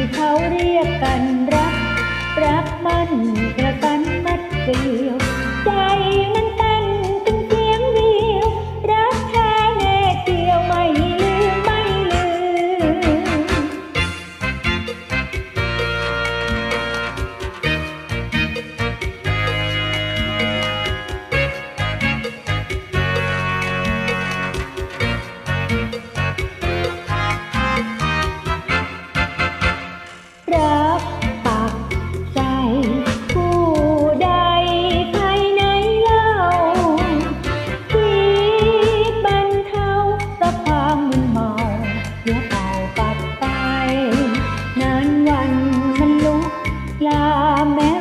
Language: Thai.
ที่เขาเรียกกันรัก รักมัน मैं